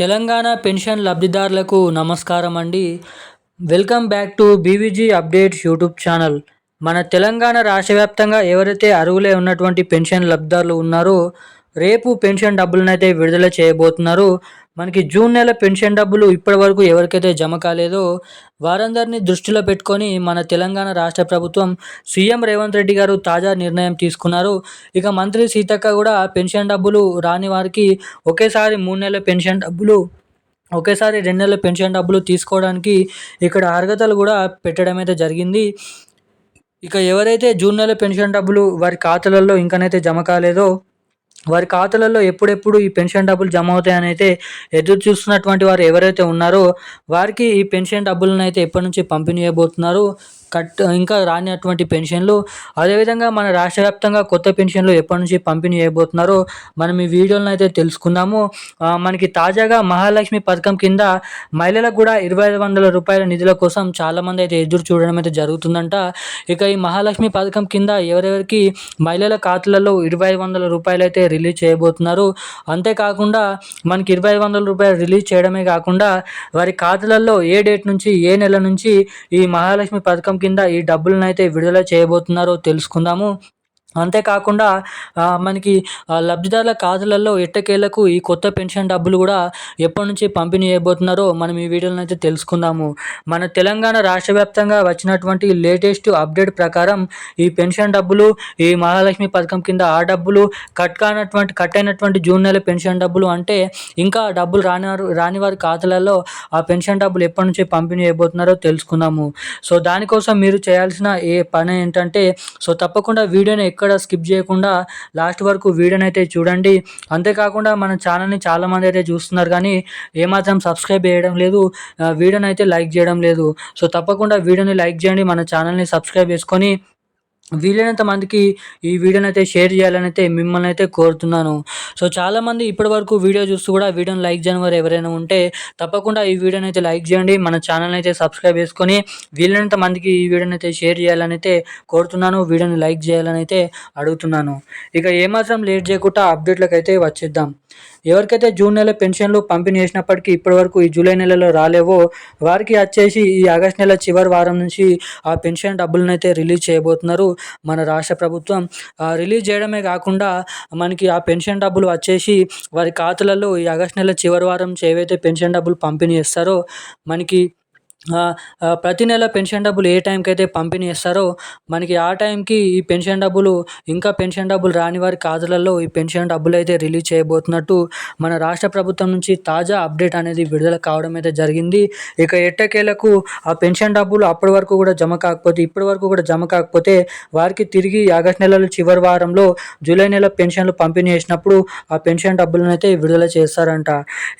Telangana pension లబ్ధిదారులకు నమస్కారం అండి. Welcome back to BVG updates YouTube channel. మన తెలంగాణ రాష్ట్ర వ్యాప్తంగా ఎవరైతే అరువులే ఉన్నటువంటి పెన్షన్ లబ్ధిదారులు ఉన్నారో రేపు పెన్షన్ డబ్బులను అయితే విడుదల చేయబోతున్నారు. మనకి జూన్ నెల పెన్షన్ డబ్బులు ఇప్పటి వరకు ఎవరికైతే జమ కాలేదో వారందరినీ దృష్టిలో పెట్టుకొని మన తెలంగాణ రాష్ట్ర ప్రభుత్వం సీఎం రేవంత్ రెడ్డి గారు తాజా నిర్ణయం తీసుకున్నారు. ఇక మంత్రి సీతక్క కూడా పెన్షన్ డబ్బులు రాని వారికి ఒకేసారి మూడు నెలల పెన్షన్ డబ్బులు ఒకేసారి రెండు నెలల పెన్షన్ డబ్బులు తీసుకోవడానికి ఇక్కడ అర్హతలు కూడా పెట్టడం అయితే జరిగింది. ఇక ఎవరైతే జూన్ నెల పెన్షన్ డబ్బులు వారి ఖాతాలలో ఇంకనైతే జమ కాలేదో వారి ఖాతాలలో ఎప్పుడెప్పుడు ఈ పెన్షన్ డబ్బులు జమ అవుతాయని అయితే ఎదురు చూస్తున్నటువంటి వారు ఎవరైతే ఉన్నారో వారికి ఈ పెన్షన్ డబ్బులను అయితే ఎప్పటి నుంచి పంపిణీ చేయబోతున్నారు? కట్ ఇంకా రానిటువంటి పెన్షన్లు. అదేవిధంగా మన రాష్ట్ర వ్యాప్తంగా కొత్త పెన్షన్లు ఎప్పటి నుంచి పంపిణీ చేయబోతున్నారో మనం ఈ వీడియోలను అయితే తెలుసుకుందాము. మనకి తాజాగా మహాలక్ష్మి పథకం కింద మహిళలకు కూడా ఇరవై ఐదు వందల రూపాయల నిధుల కోసం చాలామంది అయితే ఎదురు చూడడం అయితే జరుగుతుందంట. ఇక ఈ మహాలక్ష్మి పథకం కింద ఎవరెవరికి మహిళల ఖాతాలలో ఇరవై ఐదు వందల రూపాయలు అయితే రిలీజ్ చేయబోతున్నారు. అంతేకాకుండా మనకి ఇరవై ఐదు వందల రూపాయలు రిలీజ్ చేయడమే కాకుండా వారి ఖాతాలలో ఏ డేట్ నుంచి ఏ నెల నుంచి ఈ మహాలక్ష్మి పథకం కింద ఈ డబ్బులను అయితే విడుదల చేయబోతున్నారో తెలుసుకుందాము. అంతేకాకుండా మనకి లబ్ధిదారుల ఖాతాలలో ఎట్టకేలకు ఈ కొత్త పెన్షన్ డబ్బులు కూడా ఎప్పటి నుంచి పంపిణీ చేయబోతున్నారో మనం ఈ వీడియోలో అయితే తెలుసుకుందాము. మన తెలంగాణ రాష్ట్ర వ్యాప్తంగా వచ్చినటువంటి లేటెస్ట్ అప్డేట్ ప్రకారం ఈ పెన్షన్ డబ్బులు ఈ మహాలక్ష్మి పథకం కింద ఆ డబ్బులు కట్ కానటువంటి కట్ అయినటువంటి జూన్ నెల పెన్షన్ డబ్బులు అంటే ఇంకా డబ్బులు రాని వారు రాని వారి ఖాతాలలో ఆ పెన్షన్ డబ్బులు ఎప్పటి నుంచి పంపిణీ చేయబోతున్నారో తెలుసుకుందాము. సో దానికోసం మీరు చేయాల్సిన ఏ పని ఏంటంటే సో తప్పకుండా వీడియోని ఎక్కడ స్కిప్ చేయకుండా లాస్ట్ వరకు వీడియోని అయితే చూడండి. అంతేకాకుండా మన ఛానల్ని చాలామంది అయితే చూస్తున్నారు కానీ ఏమాత్రం సబ్స్క్రైబ్ చేయడం లేదు. వీడియోని అయితే లైక్ చేయడం లేదు. సో తప్పకుండా వీడియోని లైక్ చేయండి. మన ఛానల్ని సబ్స్క్రైబ్ చేసుకొని వీలైనంత మందికి ఈ వీడియోని అయితే షేర్ చేయాలని అయితే మిమ్మల్ని అయితే కోరుతున్నాను. సో చాలామంది ఇప్పటి వరకు వీడియో చూస్తూ కూడా వీడియోని లైక్ చేయని వారు ఎవరైనా ఉంటే తప్పకుండా ఈ వీడియోని అయితే లైక్ చేయండి. మన ఛానల్ని అయితే సబ్స్క్రైబ్ చేసుకొని వీలైనంత మందికి ఈ వీడియోని అయితే షేర్ చేయాలని అయితే కోరుతున్నాను. వీడియోని లైక్ చేయాలని అయితే అడుగుతున్నాను. ఇక ఏమాత్రం లేట్ చేయకుండా అప్డేట్లకు అయితే వచ్చేద్దాం. ఎవరికైతే జూన్ నెల పెన్షన్లు పంపిణీ చేసినప్పటికీ ఇప్పటి వరకు ఈ జూలై నెలలో రాలేవో వారికి వచ్చేసి ఈ ఆగస్ట్ నెల చివరి వారం నుంచి ఆ పెన్షన్ డబ్బులను అయితే రిలీజ్ చేయబోతున్నారు. మన రాష్ట్ర ప్రభుత్వం రిలీజ్ చేయడమే కాకుండా మనకి ఆ పెన్షన్ డబ్బులు వచ్చేసి వారి ఖాతాలలో ఈ ఆగస్ట్ నెల చివరి వారం ఏవైతే పెన్షన్ డబ్బులు పంపిణీ చేస్తారో మనకి ప్రతి నెల పెన్షన్ డబ్బులు ఏ టైంకి అయితే పంపిణీ చేస్తారో మనకి ఆ టైంకి ఈ పెన్షన్ డబ్బులు ఇంకా పెన్షన్ డబ్బులు రాని వారి ఖాతాలలో ఈ పెన్షన్ డబ్బులు అయితే రిలీజ్ చేయబోతున్నట్టు మన రాష్ట్ర ప్రభుత్వం నుంచి తాజా అప్డేట్ అనేది విడుదల కావడం అయితే జరిగింది. ఇక ఎట్టకేలకు ఆ పెన్షన్ డబ్బులు అప్పటి వరకు కూడా జమ కాకపోతే ఇప్పటి వరకు కూడా జమ కాకపోతే వారికి తిరిగి ఆగస్ట్ నెలలో చివరి వారంలో జూలై నెల పెన్షన్లు పంపిణీ చేసినప్పుడు ఆ పెన్షన్ డబ్బులను అయితే విడుదల చేస్తారంట.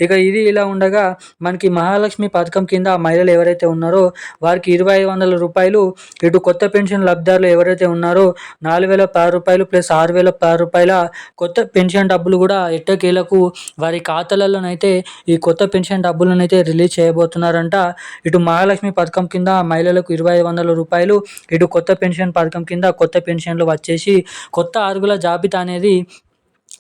ఇక ఇది ఇలా ఉండగా మనకి మహాలక్ష్మి పథకం కింద మహిళలు ఎవరైతే ఎవరైతే ఉన్నారో వారికి ఇరవై ఐదు వందల రూపాయలు ఇటు కొత్త పెన్షన్ లబ్ధిదారులు ఎవరైతే ఉన్నారో నాలుగు వేల పది రూపాయలు ప్లస్ ఆరు వేల పది రూపాయల కొత్త పెన్షన్ డబ్బులు కూడా ఎట్టకేలకు వారి ఖాతాలలోనైతే ఈ కొత్త పెన్షన్ డబ్బులను అయితే రిలీజ్ చేయబోతున్నారంట. ఇటు మహాలక్ష్మి పథకం కింద మహిళలకు ఇరవై ఐదు వందల రూపాయలు ఇటు కొత్త పెన్షన్ పథకం కింద కొత్త పెన్షన్లు వచ్చేసి కొత్త అరుగుల జాబితా అనేది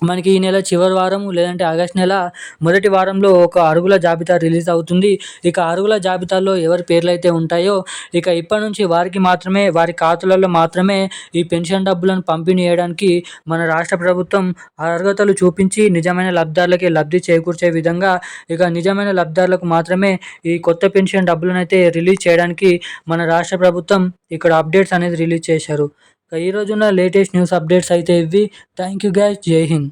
మనకి ఈ నెల చివరి వారం లేదంటే ఆగస్ట్ నెల మొదటి వారంలో ఒక అరుగుల జాబితా రిలీజ్ అవుతుంది. ఇక అరుగుల జాబితాలో ఎవరి పేర్లు అయితే ఉంటాయో ఇక ఇప్పటి నుంచి వారికి మాత్రమే వారి ఖాతాలలో మాత్రమే ఈ పెన్షన్ డబ్బులను పంపిణీ చేయడానికి మన రాష్ట్ర ప్రభుత్వం అర్హతలు చూపించి నిజమైన లబ్ధారులకి లబ్ధి చేకూర్చే విధంగా ఇక నిజమైన లబ్ధారులకు మాత్రమే ఈ కొత్త పెన్షన్ డబ్బులను అయితే రిలీజ్ చేయడానికి మన రాష్ట్ర ప్రభుత్వం ఇక్కడ అప్డేట్స్ అనేది రిలీజ్ చేశారు. ఈ రోజున లేటెస్ట్ న్యూస్ అప్డేట్స్ అయితే ఇవి. థ్యాంక్ యూ గైస్ జై హింద్.